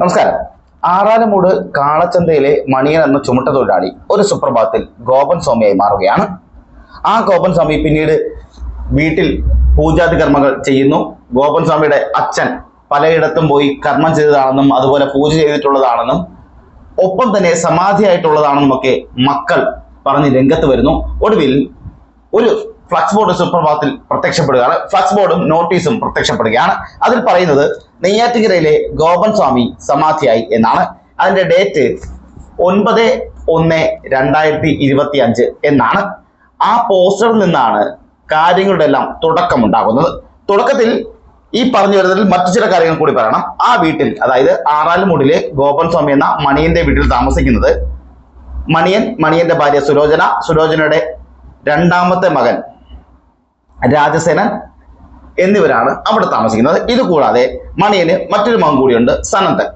നമസ്കാരം. ആറാലുമൂട് കാളച്ചന്തയിലെ മണിയൻ എന്ന ചുമട്ട തൊഴിലാളി ഒരു സുപ്രഭാതത്തിൽ ഗോപൻ സ്വാമിയായി മാറുകയാണ്. ആ ഗോപൻ സ്വാമി പിന്നീട് വീട്ടിൽ പൂജാതി കർമ്മങ്ങൾ ചെയ്യുന്നു. ഗോപൻ സ്വാമിയുടെ അച്ഛൻ പലയിടത്തും പോയി കർമ്മം ചെയ്തതാണെന്നും അതുപോലെ പൂജ ചെയ്തിട്ടുള്ളതാണെന്നും ഒപ്പം തന്നെ സമാധിയായിട്ടുള്ളതാണെന്നും ഒക്കെ മക്കൾ പറഞ്ഞ് രംഗത്ത് വരുന്നു. ഒടുവിൽ ഒരു ഫ്ലക്സ് ബോർഡ് സുപ്രഭാതത്തിൽ പ്രത്യക്ഷപ്പെടുകയാണ്. ഫ്ലക്സ് ബോർഡും നോട്ടീസും പ്രത്യക്ഷപ്പെടുകയാണ്. അതിൽ പറയുന്നത് നെയ്യാറ്റിങ്കരയിലെ ഗോപൻ സ്വാമി സമാധിയായി എന്നാണ്. അതിന്റെ ഡേറ്റ് ഒൻപത് ഒന്ന് രണ്ടായിരത്തി ഇരുപത്തി അഞ്ച് എന്നാണ്. ആ പോസ്റ്ററിൽ നിന്നാണ് കാര്യങ്ങളുടെ എല്ലാം തുടക്കമുണ്ടാകുന്നത്. തുടക്കത്തിൽ ഈ പറഞ്ഞു വരുന്നതിൽ മറ്റു ചില കാര്യങ്ങൾ കൂടി പറയണം. ആ വീട്ടിൽ അതായത് ആറാലുമൂടിലെ ഗോപൻ സ്വാമി എന്ന മണിയന്റെ വീട്ടിൽ താമസിക്കുന്നത് മണിയൻ മണിയന്റെ ഭാര്യ സുരോചന സുരോചനയുടെ രണ്ടാമത്തെ മകൻ രാജസേനൻ എന്നിവരാണ് അവിടെ താമസിക്കുന്നത്. ഇതുകൂടാതെ മണിയന് മറ്റൊരു മകൻ കൂടിയുണ്ട് സനന്ദൻ.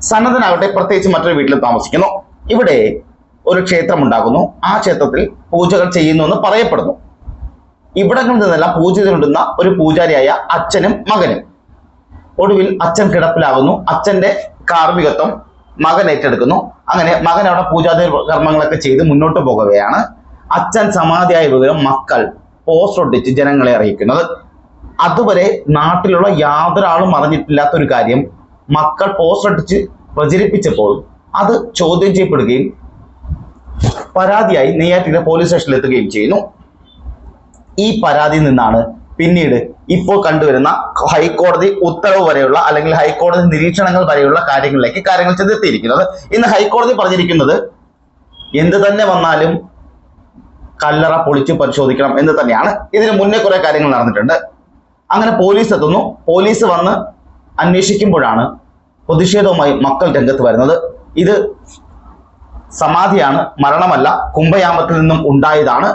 സനന്ദനാകട്ടെ പ്രത്യേകിച്ച് മറ്റൊരു വീട്ടിൽ താമസിക്കുന്നു. ഇവിടെ ഒരു ക്ഷേത്രം ഉണ്ടാക്കുന്നു ആ ക്ഷേത്രത്തിൽ പൂജകൾ ചെയ്യുന്നു എന്ന് പറയപ്പെടുന്നു. ഇവിടങ്ങളിൽ നിന്നെല്ലാം പൂജ ചെയ്തുകൊണ്ടിരുന്ന ഒരു പൂജാരിയായ അച്ഛനും മകനും. ഒടുവിൽ അച്ഛൻ കിടപ്പിലാകുന്നു. അച്ഛന്റെ കാർമ്മികത്വം മകൻ ഏറ്റെടുക്കുന്നു. അങ്ങനെ മകൻ അവിടെ പൂജാതി കർമ്മങ്ങളൊക്കെ ചെയ്ത് മുന്നോട്ട് പോകുകയാണ് അച്ഛൻ സമാധിയായ വിവരം മക്കൾ പോസ്റ്റ് ഒട്ടിച്ച് ജനങ്ങളെ അറിയിക്കുന്നത്. അതുവരെ നാട്ടിലുള്ള യാതൊരാളും അറിഞ്ഞിട്ടില്ലാത്ത ഒരു കാര്യം മക്കൾ പോസ്റ്റ് ഒട്ടിച്ച് പ്രചരിപ്പിച്ചപ്പോൾ അത് ചോദ്യം ചെയ്യപ്പെടുകയും പരാതിയായി നെയ്യാറ്റിലെ പോലീസ് സ്റ്റേഷനിൽ എത്തുകയും ചെയ്യുന്നു. ഈ പരാതിയിൽ നിന്നാണ് പിന്നീട് ഇപ്പോൾ കണ്ടുവരുന്ന ഹൈക്കോടതി ഉത്തരവ് വരെയുള്ള അല്ലെങ്കിൽ ഹൈക്കോടതി നിരീക്ഷണങ്ങൾ വരെയുള്ള കാര്യങ്ങളിലേക്ക് കാര്യങ്ങൾ ചെന്നെത്തിയിരിക്കുന്നത്. ഇന്ന് ഹൈക്കോടതി പറഞ്ഞിരിക്കുന്നത് എന്ത് തന്നെ വന്നാലും കല്ലറ പൊളിച്ചു പരിശോധിക്കണം എന്ന് തന്നെയാണ്. ഇതിന് മുന്നേ കുറെ കാര്യങ്ങൾ നടന്നിട്ടുണ്ട്. അങ്ങനെ പോലീസ് എത്തുന്നു. പോലീസ് വന്ന് അന്വേഷിക്കുമ്പോഴാണ് പ്രതിഷേധവുമായി മക്കൾ രംഗത്ത് വരുന്നത്. ഇത് സമാധിയാണ് മരണമല്ല കുംഭയാമത്തിൽ നിന്നും ഉണ്ടായതാണ്.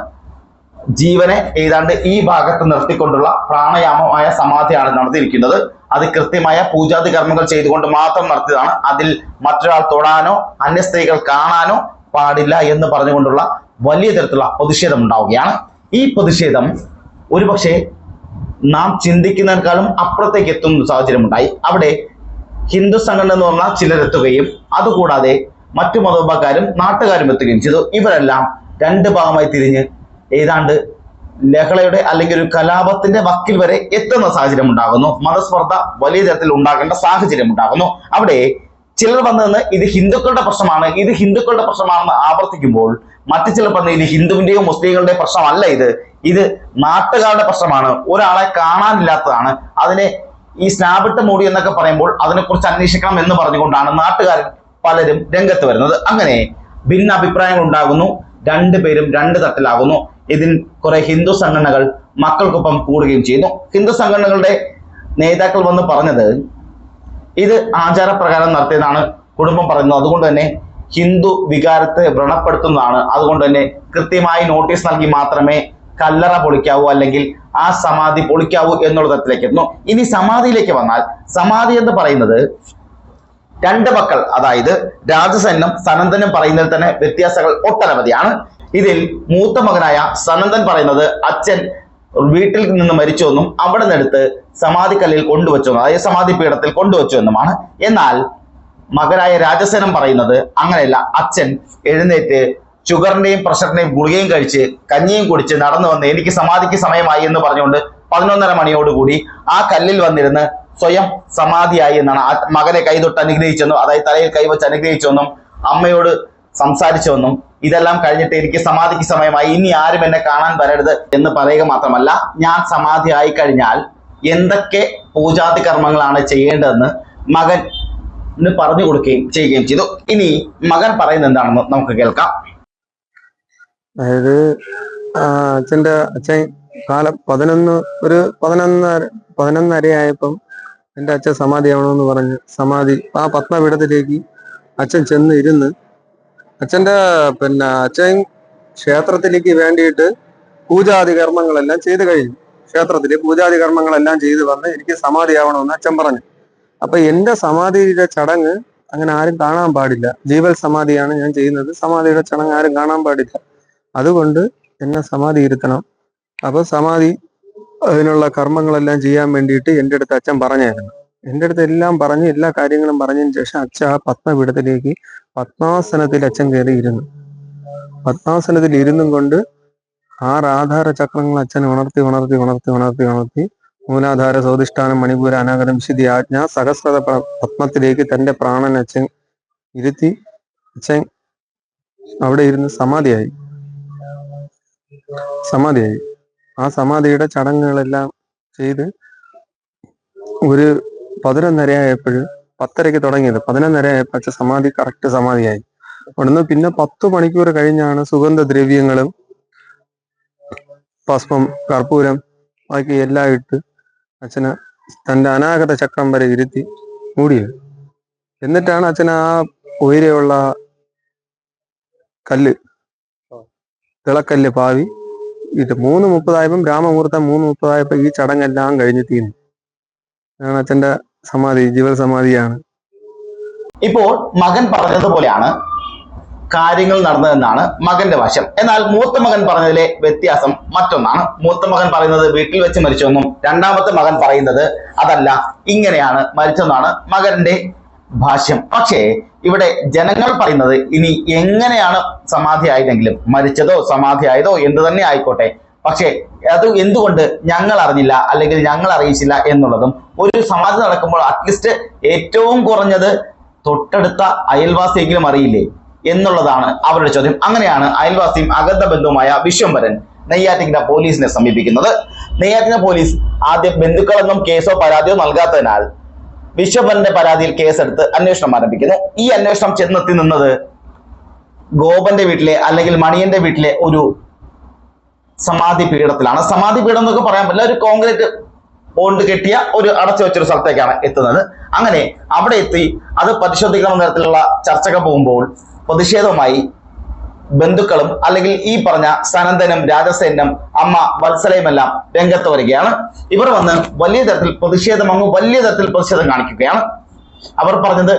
ജീവനെ ഏതാണ്ട് ഈ ഭാഗത്ത് നിർത്തിക്കൊണ്ടുള്ള പ്രാണയാമമായ സമാധിയാണ് നടത്തിയിരിക്കുന്നത് അത് കൃത്യമായ പൂജാതി കർമ്മങ്ങൾ ചെയ്തുകൊണ്ട് മാത്രം നടത്തിയതാണ്. അതിൽ മറ്റൊരാൾ തൊടാനോ അന്യ സ്ത്രീകൾ കാണാനോ പാടില്ല എന്ന് പറഞ്ഞുകൊണ്ടുള്ള വലിയ തരത്തിലുള്ള പ്രതിഷേധം ഉണ്ടാവുകയാണ്. ഈ പ്രതിഷേധം ഒരുപക്ഷെ നാം ചിന്തിക്കുന്നതിനേക്കാളും അപ്പുറത്തേക്ക് എത്തുന്ന സാഹചര്യം ഉണ്ടായി അവിടെ ഹിന്ദു സംഘടന എന്ന് പറഞ്ഞാൽ ചിലരെത്തുകയും അതുകൂടാതെ മറ്റു മതവിഭാഗക്കാരും നാട്ടുകാരും എത്തുകയും ചെയ്തു. ഇവരെല്ലാം രണ്ട് ഭാഗമായി തിരിഞ്ഞ് ഏതാണ്ട് ലഹളയുടെ അല്ലെങ്കിൽ ഒരു കലാപത്തിന്റെ വക്കിൽ വരെ എത്തുന്ന സാഹചര്യം ഉണ്ടാകുന്നു മതസ്പർദ്ധ വലിയ തരത്തിൽ ഉണ്ടാകേണ്ട സാഹചര്യം ഉണ്ടാകുന്നു അവിടെ ചിലർ വന്നതെന്ന് ഇത് ഹിന്ദുക്കളുടെ പ്രശ്നമാണ്. ഇത് ഹിന്ദുക്കളുടെ പ്രശ്നമാണെന്ന് ആവർത്തിക്കുമ്പോൾ മറ്റു ചിലർ പറഞ്ഞ ഇത് ഹിന്ദുവിന്റെയോ മുസ്ലിങ്ങളുടെയോ പ്രശ്നമല്ല ഇത്. ഇത് നാട്ടുകാരുടെ പ്രശ്നമാണ്. ഒരാളെ കാണാനില്ലാത്തതാണ്. അതിനെ ഈ സ്നാബിട്ട് മൂടി എന്നൊക്കെ പറയുമ്പോൾ അതിനെക്കുറിച്ച് അന്വേഷിക്കണം എന്ന് പറഞ്ഞുകൊണ്ടാണ് നാട്ടുകാർ പലരും രംഗത്ത് വരുന്നത്. അങ്ങനെ ഭിന്ന അഭിപ്രായങ്ങൾ ഉണ്ടാകുന്നു രണ്ടുപേരും രണ്ട് തട്ടിലാകുന്നു. ഇതിൽ കുറെ ഹിന്ദു സംഘടനകൾ മക്കൾക്കൊപ്പം കൂടുകയും ചെയ്യുന്നു. ഹിന്ദു സംഘടനകളുടെ നേതാക്കൾ വന്ന് പറഞ്ഞത് ഇത് ആചാരപ്രകാരം നടത്തിയതാണ് കുടുംബം പറയുന്നത്. അതുകൊണ്ട് തന്നെ ഹിന്ദു വികാരത്തെ വ്രണപ്പെടുത്തുന്നതാണ്. അതുകൊണ്ട് തന്നെ കൃത്യമായി നോട്ടീസ് നൽകി മാത്രമേ കല്ലറ പൊളിക്കാവൂ അല്ലെങ്കിൽ ആ സമാധി പൊളിക്കാവൂ എന്നുള്ള തരത്തിലേക്ക് എത്തുന്നു ഇനി സമാധിയിലേക്ക് വന്നാൽ സമാധി എന്ന് പറയുന്നത് രണ്ട് മക്കൾ അതായത് രാജസെന്നും സനന്ദനും പറയുന്നതിൽ തന്നെ വ്യത്യാസങ്ങൾ ഒട്ടനവധിയാണ്. ഇതിൽ മൂത്ത മകനായ സനന്ദൻ പറയുന്നത് അച്ഛൻ വീട്ടിൽ നിന്ന് മരിച്ചുവെന്നും അവിടെ നിന്നെടുത്ത് സമാധിക്കല്ലിൽ കൊണ്ടുവച്ചു അതായത് സമാധി പീഠത്തിൽ കൊണ്ടുവച്ചു എന്നുമാണ് എന്നാൽ മകനായ രാജസേനം പറയുന്നത് അങ്ങനെയല്ല. അച്ഛൻ എഴുന്നേറ്റ് ഷുഗറിന്റെയും പ്രഷറിന്റെയും ഗുളികയും കഴിച്ച് കഞ്ഞിയും കുടിച്ച് നടന്നു വന്ന് എനിക്ക് സമാധിക്ക് സമയമായി എന്ന് പറഞ്ഞുകൊണ്ട് പതിനൊന്നര മണിയോടുകൂടി ആ കല്ലിൽ വന്നിരുന്ന് സ്വയം സമാധിയായി എന്നാണ്. മകനെ കൈതൊട്ട് അനുഗ്രഹിച്ചെന്നും അതായത് തലയിൽ കൈവച്ച് അനുഗ്രഹിച്ചെന്നും അമ്മയോട് സംസാരിച്ചുവെന്നും ഇതെല്ലാം കഴിഞ്ഞിട്ട് എനിക്ക് സമാധിക്ക് സമയമായി. ഇനി ആരും എന്നെ കാണാൻ വരരുത് എന്ന് പറയുക മാത്രമല്ല ഞാൻ സമാധി ആയി കഴിഞ്ഞാൽ എന്തൊക്കെ പൂജാതി കർമ്മങ്ങളാണ് ചെയ്യേണ്ടതെന്ന് മകൻ പറഞ്ഞു കൊടുക്കുകയും ചെയ്യുകയും ചെയ്തു. ഇനി മകൻ പറയുന്നത് എന്താണെന്ന് നമുക്ക് കേൾക്കാം. അതായത് അച്ഛന്റെ അച്ഛൻ കാലം പതിനൊന്ന് ഒരു പതിനൊന്നര പതിനൊന്നരയായപ്പം എന്റെ അച്ഛൻ സമാധി ആവണമെന്ന് പറഞ്ഞ് സമാധി ആ പത്മപീഠത്തിലേക്ക് അച്ഛൻ ചെന്ന് ഇരുന്ന് അച്ഛന്റെ പിന്നെ അച്ഛൻ ക്ഷേത്രത്തിലേക്ക് വേണ്ടിയിട്ട് പൂജാതി കർമ്മങ്ങളെല്ലാം ചെയ്ത് കഴിഞ്ഞു. ക്ഷേത്രത്തിൽ പൂജാതി കർമ്മങ്ങളെല്ലാം ചെയ്ത് വന്ന് എനിക്ക് സമാധിയാവണമെന്ന് അച്ഛൻ പറഞ്ഞു. അപ്പൊ എന്റെ സമാധിയുടെ ചടങ്ങ് അങ്ങനെ ആരും കാണാൻ പാടില്ല. ജീവൽ സമാധിയാണ് ഞാൻ ചെയ്യുന്നത്. സമാധിയുടെ ചടങ്ങ് ആരും കാണാൻ പാടില്ല. അതുകൊണ്ട് എന്നെ സമാധി ഇരുത്തണം. അപ്പൊ സമാധി അതിനുള്ള കർമ്മങ്ങളെല്ലാം ചെയ്യാൻ വേണ്ടിയിട്ട് എന്റെ അടുത്ത് അച്ഛൻ പറഞ്ഞായിരുന്നു. എന്റെ അടുത്ത് എല്ലാം പറഞ്ഞ് എല്ലാ കാര്യങ്ങളും പറഞ്ഞതിന് ശേഷം അച്ഛ ആ പത്മപീഠത്തിലേക്ക് പത്മാസനത്തിൽ അച്ഛൻ കയറിയിരുന്നു പത്മാസനത്തിൽ ഇരുന്നും കൊണ്ട് ആറ് ആധാര ചക്രങ്ങൾ അച്ഛൻ ഉണർത്തി ഉണർത്തി ഉണർത്തി ഉണർത്തി ഉണർത്തി. മൂലാധാര സ്വാധിഷ്ഠാനം മണിപൂര അനാഗതം വിശുദ്ധി ആജ്ഞ സഹസ്രത പത്മത്തിലേക്ക് തന്റെ പ്രാണൻ അച്ഛൻ ഇരുത്തി. അച്ഛൻ അവിടെ ഇരുന്ന് സമാധിയായി. സമാധിയായി. ആ സമാധിയുടെ ചടങ്ങുകളെല്ലാം ചെയ്ത് ഒരു പതിനൊന്നര ആയപ്പോൾ പത്തരയ്ക്ക് തുടങ്ങിയത്. പതിനൊന്നര അച്ഛൻ സമാധി കറക്റ്റ് സമാധിയായി. അവിടുന്ന് പിന്നെ പത്ത് മണിക്കൂർ കഴിഞ്ഞാണ് സുഗന്ധദ്രവ്യങ്ങളും ഭസ്മം കർപ്പൂരം ബാക്കി എല്ലാം ഇട്ട് അച്ഛന് തന്റെ അനാഗത ചക്രം വരെ ഇരുത്തി മൂടിയത്. എന്നിട്ടാണ് അച്ഛൻ ആ ഉയരെയുള്ള കല്ല് തിളക്കല്ല് പാവി. ഇത് മൂന്ന് മുപ്പതായപ്പം രാമമുഹൂർത്തം മൂന്ന് മുപ്പതായപ്പോ ഈ ചടങ്ങെല്ലാം കഴിഞ്ഞ് തീർന്നു. അച്ഛന്റെ സമാധി ജീവൻ സമാധിയാണ്. ഇപ്പോൾ മകൻ പറഞ്ഞതുപോലെയാണ് കാര്യങ്ങൾ നടന്നതെന്നാണ് മകന്റെ വശം. എന്നാൽ മൂത്ത മകൻ പറഞ്ഞതിലെ വ്യത്യാസം മറ്റൊന്നാണ്. മൂത്ത മകൻ പറയുന്നത് വീട്ടിൽ വെച്ച് മരിച്ചെന്നും രണ്ടാമത്തെ മകൻ പറയുന്നത് അതല്ല ഇങ്ങനെയാണ് മരിച്ചെന്നാണ് മകന്റെ ഭാഷ്യം. പക്ഷേ ഇവിടെ ജനങ്ങൾ പറയുന്നത് ഇനി എങ്ങനെയാണ് സമാധി ആയതെങ്കിലും മരിച്ചതോ സമാധി ആയതോ എന്ത് തന്നെ ആയിക്കോട്ടെ പക്ഷേ അത് എന്തുകൊണ്ട് ഞങ്ങൾ അറിഞ്ഞില്ല അല്ലെങ്കിൽ ഞങ്ങൾ അറിയിച്ചില്ല എന്നുള്ളതും ഒരു സമാധി നടക്കുമ്പോൾ അറ്റ്ലീസ്റ്റ് ഏറ്റവും കുറഞ്ഞത് തൊട്ടടുത്ത അയൽവാസിയെങ്കിലും അറിയില്ലേ എന്നുള്ളതാണ് അവരുടെ ചോദ്യം. അങ്ങനെയാണ് അയൽവാസിയും അഗത ബന്ധുവുമായ വിശ്വംഭരൻ നെയ്യാറ്റിങ്കര പോലീസിനെ സമീപിക്കുന്നത്. നെയ്യാറ്റിങ്കര പോലീസ് ആദ്യം ബന്ധുക്കളൊന്നും കേസോ പരാതിയോ നൽകാത്തതിനാൽ വിശ്വംഭരന്റെ പരാതിയിൽ കേസെടുത്ത് അന്വേഷണം ആരംഭിക്കുന്നു. ഈ അന്വേഷണം ചെന്നെത്തി നിന്നത് ഗോപന്റെ വീട്ടിലെ അല്ലെങ്കിൽ മണിയന്റെ വീട്ടിലെ ഒരു സമാധി പീഠത്തിലാണ്. സമാധി പീഠം എന്നൊക്കെ പറയാൻ പറ്റില്ല. ഒരു കോൺക്രീറ്റ് ബോണ്ട് കെട്ടിയ ഒരു അടച്ചു വെച്ചൊരു സ്ഥലത്തേക്കാണ് എത്തുന്നത്. അങ്ങനെ അവിടെ എത്തി അത് പരിശോധിക്കണമെന്ന തരത്തിലുള്ള ചർച്ചകൾ പോകുമ്പോൾ പ്രതിഷേധവുമായി ബന്ധുക്കളും അല്ലെങ്കിൽ ഈ പറഞ്ഞ സനന്ദനം രാജസേനും അമ്മ വത്സലയും എല്ലാം രംഗത്ത് വരികയാണ്. ഇവർ വന്ന് വലിയ തരത്തിൽ പ്രതിഷേധം അങ്ങ് വലിയ തരത്തിൽ പ്രതിഷേധം കാണിക്കുകയാണ്. അവർ പറഞ്ഞത്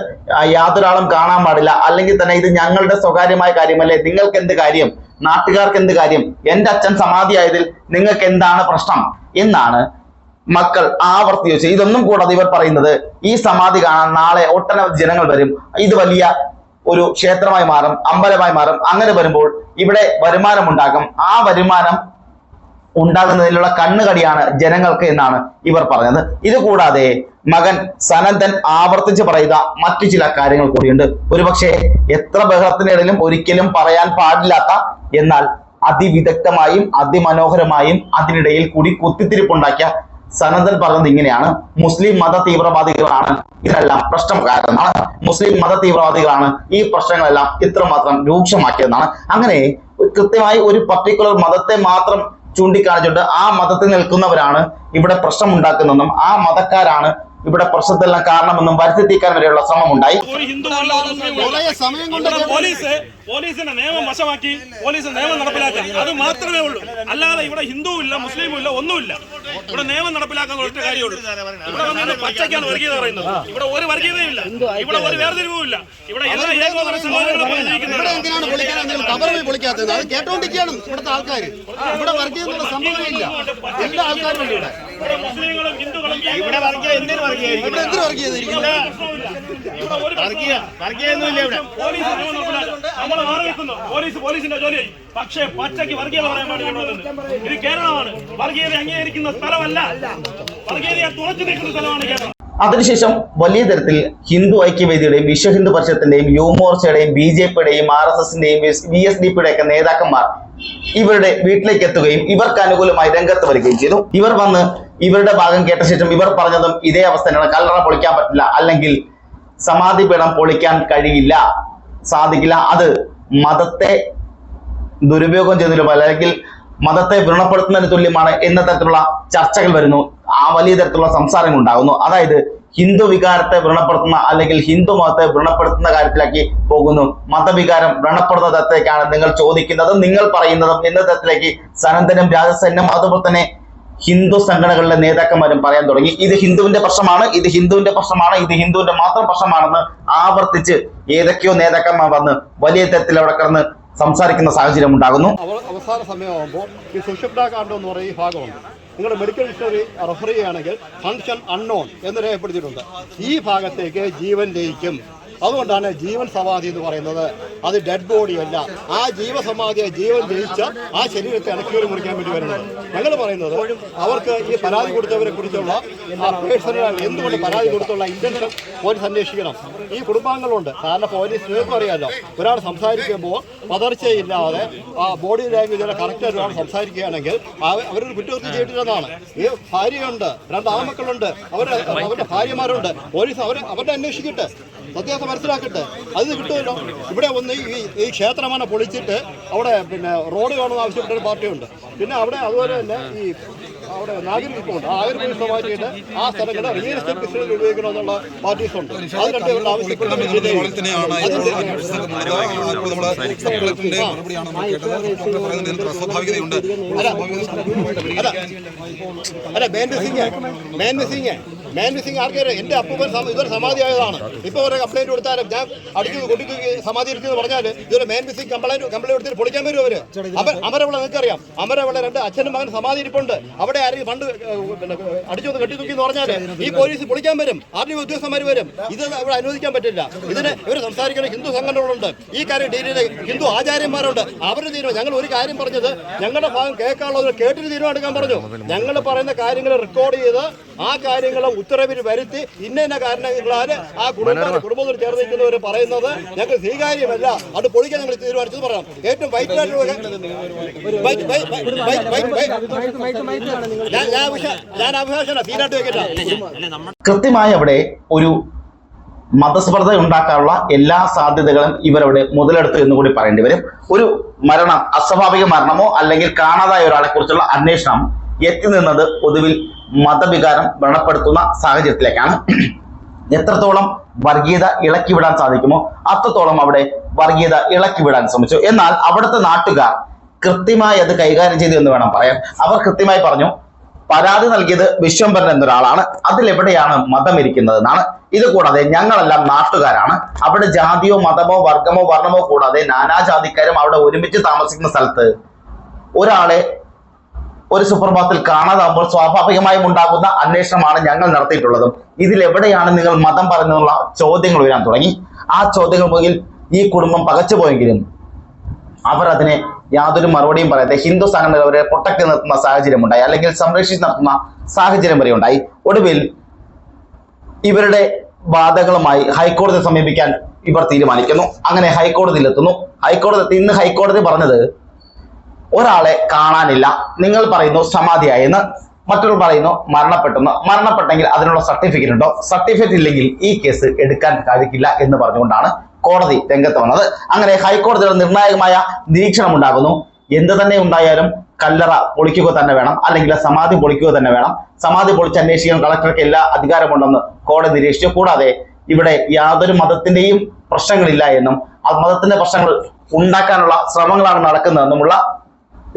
യാതൊരാളും കാണാൻ പാടില്ല. അല്ലെങ്കിൽ തന്നെ ഇത് ഞങ്ങളുടെ സ്വകാര്യമായ കാര്യമല്ലേ? നിങ്ങൾക്ക് എന്ത് കാര്യം? നാട്ടുകാർക്ക് എന്ത് കാര്യം? എന്റെ അച്ഛൻ സമാധിയായതിൽ നിങ്ങൾക്ക് എന്താണ് പ്രശ്നം? എന്നാണ് മക്കൾ ആവർത്തി ചോദിച്ചു ഇതൊന്നും കൂടാതെ ഇവർ പറയുന്നത് ഈ സമാധി കാണാൻ നാളെ ഒട്ടനവധി ജനങ്ങൾ വരും. ഇത് വലിയ ഒരു ക്ഷേത്രമായി മാറും അമ്പലമായി മാറും. അങ്ങനെ വരുമ്പോൾ ഇവിടെ വരുമാനം ഉണ്ടാകും ആ വരുമാനം ഉണ്ടാകുന്നതിലുള്ള കണ്ണുകടിയാണ് ജനങ്ങൾക്ക് എന്നാണ് ഇവർ പറഞ്ഞത്. ഇതുകൂടാതെ മകൻ സനന്ദൻ ആവർത്തിച്ച് പറയുക മറ്റു ചില കാര്യങ്ങൾ കൂടിയുണ്ട്. ഒരുപക്ഷെ എത്ര ബഹളത്തിനിടയിലും ഒരിക്കലും പറയാൻ പാടില്ലാത്ത എന്നാൽ അതിവിദഗ്ധമായും അതിമനോഹരമായും അതിനിടയിൽ കൂടി കുത്തിത്തിരിപ്പുണ്ടാക്കിയ സനന്ദൻ പറഞ്ഞത് ഇങ്ങനെയാണ്. മുസ്ലിം മത തീവ്രവാദികളാണ് ഇതിനെല്ലാം പ്രശ്നം കാരണമാണ് മുസ്ലിം മത തീവ്രവാദികളാണ് ഈ പ്രശ്നങ്ങളെല്ലാം ഇത്രമാത്രം രൂക്ഷമാക്കിയതെന്നാണ്. അങ്ങനെ കൃത്യമായി ഒരു പർട്ടിക്കുലർ മതത്തെ മാത്രം ചൂണ്ടിക്കാണിച്ചുകൊണ്ട് ആ മതത്തിൽ നിൽക്കുന്നവരാണ് ഇവിടെ പ്രശ്നം ഉണ്ടാക്കുന്നതെന്നും ആ മതക്കാരാണ് ഇവിടെ പ്രശ്നത്തിലെല്ലാം കാരണമെന്നും വരുത്തിത്തീക്കാൻ വരെയുള്ള ശ്രമം ഉണ്ടായി പോലീസിന്റെ നിയമം വശമാക്കി പോലീസ് നിയമം നടപ്പിലാക്കി. അത് മാത്രമേ ഉള്ളൂ. അല്ലാതെ ഇവിടെ ഹിന്ദുവും ഇല്ല മുസ്ലിമും ഇല്ല ഒന്നുമില്ല. ഇവിടെ നിയമം നടപ്പിലാക്കാൻ ഒറ്റ കാര്യമുള്ളൂ. ഇവിടെ വന്നിട്ട് പച്ചയ്ക്കാണ് വർഗീയത പറയുന്നത്. ഇവിടെ ഒരു വർഗീയതയും ഇല്ല ഇവിടെ ഒരു വേർതിരിവും ഇല്ല ഇവിടെ എല്ലാ ഏകോപന സംഘടനകളും കേട്ടോണ്ടിരിക്കുകയാണ് ഇവിടുത്തെ ആൾക്കാർ ഇവിടെ വർഗീയ സംഭവമില്ല എല്ലാ ആൾക്കാരും ഇവിടെ. മുസ്ലിങ്ങളും ഹിന്ദുക്കളും ഇവിടെ വർഗീയ എന്തിനു വർഗീയായിരിക്കും ഇവിടെ എന്തിനു വർഗീയ ഒന്നുമില്ല ഇവിടെ. പോലീസ് നമ്മൾ മാറി പോലീസ് പോലീസിന്റെ ജോലിയായി. പക്ഷേ പച്ചയ്ക്ക് വർഗീയത പറയാൻ. ഇത് കേരളമാണ്. വർഗീയത അംഗീകരിക്കുന്ന സ്ഥലമല്ല. വർഗീയതയെ തുറച്ചു നിൽക്കുന്ന സ്ഥലമാണ് കേരളം. അതിനുശേഷം വലിയ തരത്തിൽ ഹിന്ദു ഐക്യവേദിയുടെയും വിശ്വ ഹിന്ദു പരിഷത്തിന്റെയും യുവമോർച്ചയുടെയും ബി ജെ പിയുടെയും ആർ എസ് എസിന്റെയും വി എസ് ഡി പിയുടെ ഒക്കെ നേതാക്കന്മാർ ഇവരുടെ വീട്ടിലേക്ക് എത്തുകയും ഇവർക്ക് അനുകൂലമായി രംഗത്ത് വരികയും ചെയ്തു. ഇവർ വന്ന് ഇവരുടെ ഭാഗം കേട്ട ശേഷം ഇവർ പറഞ്ഞതും ഇതേ അവസ്ഥയാണ് കല്ലറ പൊളിക്കാൻ പറ്റില്ല. അല്ലെങ്കിൽ സമാധി പീഠം പൊളിക്കാൻ കഴിയില്ല. സാധിക്കില്ല. അത് മതത്തെ ദുരുപയോഗം ചെയ്യുന്നതിലും അല്ലെങ്കിൽ മതത്തെ വ്രണപ്പെടുത്തുന്നതിന് തുല്യമാണ് എന്ന തരത്തിലുള്ള ചർച്ചകൾ വരുന്നു. ആ വലിയ തരത്തിലുള്ള സംസാരങ്ങൾ ഉണ്ടാകുന്നു. അതായത് ഹിന്ദു വികാരത്തെ വ്രണപ്പെടുത്തുന്ന അല്ലെങ്കിൽ ഹിന്ദു മതത്തെ വ്രണപ്പെടുത്തുന്ന കാര്യത്തിലേക്ക് പോകുന്നു. മതവികാരം വ്രണപ്പെടുന്ന തരത്തിലേക്കാണ് നിങ്ങൾ ചോദിക്കുന്നതും നിങ്ങൾ പറയുന്നതും എന്ന തരത്തിലേക്ക് സനന്ദനും രാജസേനും അതുപോലെ തന്നെ ഹിന്ദു സംഘടനകളിലെ നേതാക്കന്മാരും പറയാൻ തുടങ്ങി. ഇത് ഹിന്ദുവിന്റെ പ്രശ്നമാണ് ഇത് ഹിന്ദുവിന്റെ പ്രശ്നമാണ് ഇത് ഹിന്ദുവിന്റെ മാത്രം പ്രശ്നമാണെന്ന് ആവർത്തിച്ച് ഏതൊക്കെയോ നേതാക്കന്മാർ വന്ന് വലിയ തരത്തിൽ അവിടെ കിടന്ന് സംസാരിക്കുന്ന സാഹചര്യം ഉണ്ടാകുന്നു. അവ- അവസാന സമയമാകുമ്പോൾ ഈ സുഷുപ്ത കാണ്ഡം എന്ന് പറയുന്ന ഭാഗമുണ്ട്. നിങ്ങളുടെ മെഡിക്കൽ ഹിസ്റ്ററി റെഫർ ചെയ്യുകയാണെങ്കിൽ ഫങ്ഷൻ അൺനോൺ എന്ന് രേഖപ്പെടുത്തിയിട്ടുണ്ട്. ഈ ഭാഗത്തേക്ക് ജീവൻ ലയിക്കും. അതുകൊണ്ടാണ് ജീവൻ സമാധി എന്ന് പറയുന്നത്. അത് ഡെഡ് ബോഡി അല്ല. ആ ജീവസമാധിയെ ജീവൻ ജയിച്ച ആ ശരീരത്തെ അടക്കിയോട് മുറിക്കാൻ വേണ്ടി വരുന്നത് ഞങ്ങൾ പറയുന്നത് അവർക്ക് ഈ പരാതി കൊടുത്തവരെ കുറിച്ചുള്ള എന്തുകൊണ്ട് പരാതി കൊടുത്തുള്ള ഇന്റൻഷൻ പോലീസ് അന്വേഷിക്കണം. ഈ കുടുംബാംഗങ്ങളുണ്ട്. കാരണം പോലീസ് നിങ്ങൾക്ക് അറിയാമല്ലോ ഒരാൾ സംസാരിക്കുമ്പോൾ പതർച്ചയില്ലാതെ ആ ബോഡി ലാംഗ്വേജ് കറക്റ്റ് ഒരാൾ സംസാരിക്കുകയാണെങ്കിൽ അവരൊരു കുറ്റകൃത്യം ചെയ്തിട്ടുള്ളതാണ് ഈ ഭാര്യയുണ്ട്. രണ്ട് ആമക്കളുണ്ട് അവരുടെ അവരുടെ ഭാര്യമാരുണ്ട്. പോലീസ് അവർ അവരുടെ അന്വേഷിക്കട്ടെ. സത്യാവസ്ഥ മനസ്സിലാക്കട്ടെ അത് കിട്ടുമല്ലോ ഇവിടെ ഒന്ന് ഈ ഈ ക്ഷേത്രമന പൊളിച്ചിട്ട് അവിടെ പിന്നെ റോഡ് വേണമെന്ന് ആവശ്യപ്പെട്ട ഒരു പാർട്ടിയുണ്ട് പിന്നെ അവിടെ അതുപോലെ തന്നെ ഈ അവിടെ നാഗരികമുണ്ട് ആ ആ സ്ഥലങ്ങളെ റിയൽ എസ്റ്റേറ്റ് ബിസിനസ് ഉപയോഗിക്കണമെന്നുള്ള പാർട്ടീസ് ഉണ്ട് അത് രണ്ടുപേരുടെ ആവശ്യപ്പെട്ടത് അല്ല തന്നെയാണ് സിംഗ് മിസ്സിങ് സിംഗ് എന്റെ അപ്പൂപ്പൻ ഇതൊരു സമാധിയായതാണ്. ഇപ്പോൾ ഒരു കംപ്ലൈന്റ് കൊടുത്താലും ഞാൻ അടിച്ചു കൊണ്ടിട്ട് സമാധി ഇരിക്കുന്നു പറഞ്ഞാൽ ഇതൊരു മേൻ സിംഗ് കംപ്ലൈന്റ് കംപ്ലൈന്റ് കൊടുത്തിട്ട് പൊളിക്കാൻ വരും അവർ അപ്പം അമരവിള നിങ്ങൾക്കറിയാം. അമരവിള രണ്ട് അച്ഛനും മകൻ സമാധി ഇരിപ്പുണ്ട് അവിടെ ആരെങ്കിലും ഫണ്ട് അടിച്ചു കെട്ടി തൂക്കി എന്ന് പറഞ്ഞാൽ ഈ പോലീസ് പൊളിക്കാൻ വരും. ആർ ഉദ്യോഗസ്ഥന്മാർ വരും. ഇത് ഇവിടെ അനുവദിക്കാൻ പറ്റില്ല. ഇതിന് ഇവർ സംസാരിക്കുന്ന ഹിന്ദു സംഘടനകളുണ്ട്. ഈ കാര്യം ചെയ്ത ഹിന്ദു ആചാര്യന്മാരുണ്ട്. അവരുടെ തീരുമാനം ഞങ്ങൾ ഒരു കാര്യം പറഞ്ഞത് ഞങ്ങളുടെ ഭാഗം കേൾക്കാനുള്ളത് കേട്ടിട്ട് തീരുമാനം എടുക്കാൻ പറഞ്ഞു. ഞങ്ങൾ പറയുന്ന കാര്യങ്ങൾ റെക്കോർഡ് ചെയ്ത് ആ കാര്യങ്ങൾ ഉത്തരവിൽ വരുത്തി ഇന്ന ഇന്ന കാരണങ്ങളാൽ ആ കുടുംബം കുടുംബത്തിൽ ചേർന്ന് നിൽക്കുന്നവർ പറയുന്നത്. ഞങ്ങൾക്ക് സ്വീകാര്യമല്ല. അത് പൊളിക്കാൻ ഞങ്ങൾ തീരുമാനിച്ചത് പറയാം. ഏറ്റവും വൈറ്റ്- ഞാൻ തീരാട്ട് കൃത്യമായി അവിടെ ഒരു മതസ്പർദ്ധ ഉണ്ടാക്കാനുള്ള എല്ലാ സാധ്യതകളും ഇവരവിടെ മുതലെടുത്തു എന്ന് കൂടി പറയേണ്ടി വരും. ഒരു മരണം അസ്വാഭാവിക മരണമോ അല്ലെങ്കിൽ കാണാതായ ഒരാളെ കുറിച്ചുള്ള അന്വേഷണം എത്തി നിന്നത് ഒടുവിൽ മതവികാരം വ്രണപ്പെടുത്തുന്ന സാഹചര്യത്തിലേക്കാണ്. എത്രത്തോളം വർഗീയത ഇളക്കി വിടാൻ സാധിക്കുമോ അത്രത്തോളം അവിടെ വർഗീയത ഇളക്കി വിടാൻ ശ്രമിച്ചു. എന്നാൽ അവിടുത്തെ നാട്ടുകാർ കൃത്യമായി അത് കൈകാര്യം ചെയ്തു എന്ന് വേണം പറയാൻ. അവർ കൃത്യമായി പറഞ്ഞു പരാതി നൽകിയത് വിശ്വംഭരൻ എന്നൊരാളാണ്. അതിലെവിടെയാണ് മതം ഇരിക്കുന്നത് എന്നാണ് ഇത് കൂടാതെ ഞങ്ങളെല്ലാം നാട്ടുകാരാണ്. അവിടെ ജാതിയോ മതമോ വർഗമോ വർണമോ കൂടാതെ നാനാജാതിക്കാരും അവിടെ ഒരുമിച്ച് താമസിക്കുന്ന സ്ഥലത്ത് ഒരാളെ ഒരു സുപ്രഭാതത്തിൽ കാണാതാകുമ്പോൾ സ്വാഭാവികമായും ഉണ്ടാകുന്ന അന്വേഷണമാണ് ഞങ്ങൾ നടത്തിയിട്ടുള്ളതും. ഇതിൽ എവിടെയാണ് നിങ്ങൾ മതം പറഞ്ഞുള്ള ചോദ്യങ്ങൾ ഉയരാൻ തുടങ്ങി? ആ ചോദ്യങ്ങൾ മുകളിൽ ഈ കുടുംബം പകച്ചുപോയെങ്കിലും അവർ അതിനെ യാതൊരു മറുപടിയും പറയാതെ ഹിന്ദു സംഘടനകൾ അവരെ പൊട്ടക്കി നിർത്തുന്ന സാഹചര്യം ഉണ്ടായി. അല്ലെങ്കിൽ സംരക്ഷിച്ച് നടത്തുന്ന സാഹചര്യം വരെ ഉണ്ടായി. ഒടുവിൽ ഇവരുടെ വാദങ്ങളുമായി ഹൈക്കോടതിയെ സമീപിക്കാൻ ഇവർ തീരുമാനിക്കുന്നു. അങ്ങനെ ഹൈക്കോടതിയിൽ എത്തുന്നു. ഹൈക്കോടതി ഇന്ന് ഹൈക്കോടതി പറഞ്ഞത് ഒരാളെ കാണാനില്ല. നിങ്ങൾ പറയുന്നു സമാധിയായെന്ന് മറ്റൊരു പറയുന്നു മരണപ്പെട്ടെന്ന് മരണപ്പെട്ടെങ്കിൽ അതിനുള്ള സർട്ടിഫിക്കറ്റ് ഉണ്ടോ? സർട്ടിഫിക്കറ്റ് ഇല്ലെങ്കിൽ ഈ കേസ് എടുക്കാൻ കഴിക്കില്ല എന്ന് പറഞ്ഞുകൊണ്ടാണ് കോടതി രംഗത്ത് വന്നത്. അങ്ങനെ ഹൈക്കോടതിയുടെ നിർണായകമായ നിരീക്ഷണം ഉണ്ടാകുന്നു എന്ത് തന്നെ ഉണ്ടായാലും കല്ലറ പൊളിക്കുക തന്നെ വേണം. അല്ലെങ്കിൽ സമാധി പൊളിക്കുക തന്നെ വേണം. സമാധി പൊളിച്ച് അന്വേഷിക്കാൻ കളക്ടർക്ക് എല്ലാ അധികാരമുണ്ടെന്ന് കോടതി നിരീക്ഷിച്ചു. കൂടാതെ ഇവിടെ യാതൊരു മതത്തിന്റെയും പ്രശ്നങ്ങളില്ല എന്നും ആ മതത്തിന്റെ പ്രശ്നങ്ങൾ ഉണ്ടാക്കാനുള്ള ശ്രമങ്ങളാണ് നടക്കുന്നതെന്നുമുള്ള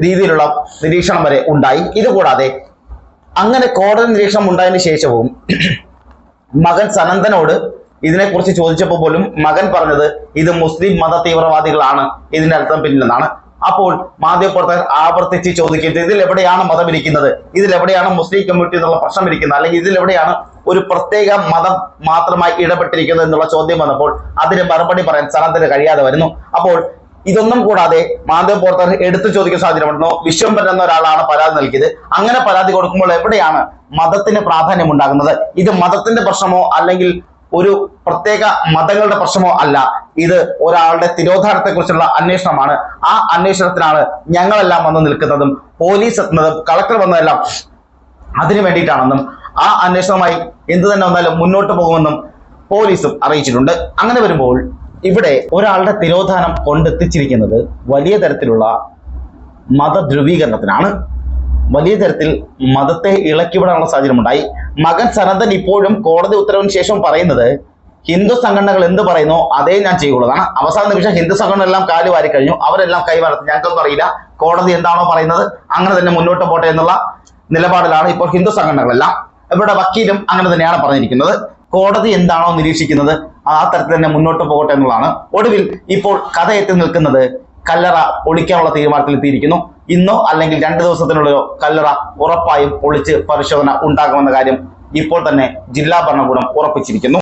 രീതിയിലുള്ള നിരീക്ഷണം വരെ ഉണ്ടായി. ഇതുകൂടാതെ അങ്ങനെ കോടതി നിരീക്ഷണം ഉണ്ടായതിനു ശേഷവും മകൻ സനന്ദനോട് ഇതിനെക്കുറിച്ച് ചോദിച്ചപ്പോൾ പോലും മകൻ പറഞ്ഞത് ഇത് മുസ്ലിം മത തീവ്രവാദികളാണ് ഇതിന്റെ അർത്ഥം പിന്നിലെന്നാണ്. അപ്പോൾ മാധ്യമപ്രവർത്തകർ ആവർത്തിച്ച് ചോദിക്കുന്നത് ഇതിൽ എവിടെയാണ് മതം ഇരിക്കുന്നത്? ഇതിൽ എവിടെയാണ് മുസ്ലിം കമ്മ്യൂണിറ്റി എന്നുള്ള പ്രശ്നം ഇരിക്കുന്നത്? അല്ലെങ്കിൽ ഇതിൽ എവിടെയാണ് ഒരു പ്രത്യേക മതം മാത്രമായി ഇടപെട്ടിരിക്കുന്നത് എന്നുള്ള ചോദ്യം വന്നപ്പോൾ അതിന് മറുപടി പറയാൻ സനന്ദന് കഴിയാതെ വരുന്നു. അപ്പോൾ ഇതൊന്നും കൂടാതെ മാധ്യമപ്രവർത്തകർ എടുത്തു ചോദിക്കാൻ സാധ്യതയുണ്ടോ വിശ്വംഭരൻ എന്ന ഒരാളാണ് പരാതി നൽകിയത്. അങ്ങനെ പരാതി കൊടുക്കുമ്പോൾ എവിടെയാണ് മതത്തിന് പ്രാധാന്യം ഉണ്ടാകുന്നത് ഇത് മതത്തിന്റെ പ്രശ്നമോ അല്ലെങ്കിൽ ഒരു പ്രത്യേക മതങ്ങളുടെ പ്രശ്നമോ അല്ല. ഇത് ഒരാളുടെ തിരോധാനത്തെ കുറിച്ചുള്ള അന്വേഷണമാണ്. ആ അന്വേഷണത്തിനാണ് ഞങ്ങളെല്ലാം വന്ന് നിൽക്കുന്നതും പോലീസ് എത്തുന്നതും കളക്ടർ വന്നതെല്ലാം അതിനു വേണ്ടിയിട്ടാണെന്നും ആ അന്വേഷണവുമായി എന്തു തന്നെ വന്നാലും മുന്നോട്ട് പോകുമെന്നും പോലീസും അറിയിച്ചിട്ടുണ്ട്. അങ്ങനെ വരുമ്പോൾ ഇവിടെ ഒരാളുടെ തിരോധാനം കൊണ്ടെത്തിച്ചിരിക്കുന്നത് വലിയ തരത്തിലുള്ള മതധ്രുവീകരണത്തിനാണ്. വലിയ തരത്തിൽ മതത്തെ ഇളക്കിവിടാനുള്ള സാഹചര്യം ഉണ്ടായി മകൻ സനന്ദൻ ഇപ്പോഴും കോടതി ഉത്തരവിന് ശേഷം പറയുന്നത് ഹിന്ദു സംഘടനകൾ എന്ത് പറയുന്നോ അതേ ഞാൻ ചെയ്യുള്ളതാണ്. അവസാന നിമിഷം ഹിന്ദു സംഘടന എല്ലാം കാൽ വാരി കഴിഞ്ഞു. അവരെല്ലാം കൈമാറത്തി ഞങ്ങൾക്കൊന്നും അറിയില്ല. കോടതി എന്താണോ പറയുന്നത് അങ്ങനെ തന്നെ മുന്നോട്ട് പോട്ടെ എന്നുള്ള നിലപാടിലാണ് ഇപ്പോൾ ഹിന്ദു സംഘടനകളെല്ലാം. ഇവരുടെ വക്കീലും അങ്ങനെ തന്നെയാണ് പറഞ്ഞിരിക്കുന്നത്. കോടതി എന്താണോ നിരീക്ഷിക്കുന്നത് ആ തരത്തിൽ തന്നെ മുന്നോട്ട് പോകട്ടെ എന്നുള്ളതാണ്. ഒടുവിൽ ഇപ്പോൾ കഥ നിൽക്കുന്നത് കല്ലറ പൊളിക്കാനുള്ള തീരുമാനത്തിലെത്തിയിരിക്കുന്നു ഇന്നോ അല്ലെങ്കിൽ രണ്ട് ദിവസത്തിനുള്ളിലോ കല്ലറ ഉറപ്പായും പൊളിച്ച് പരിശോധന ഉണ്ടാകുമെന്ന കാര്യം ഇപ്പോൾ തന്നെ ജില്ലാ ഭരണകൂടം ഉറപ്പിച്ചിരിക്കുന്നു.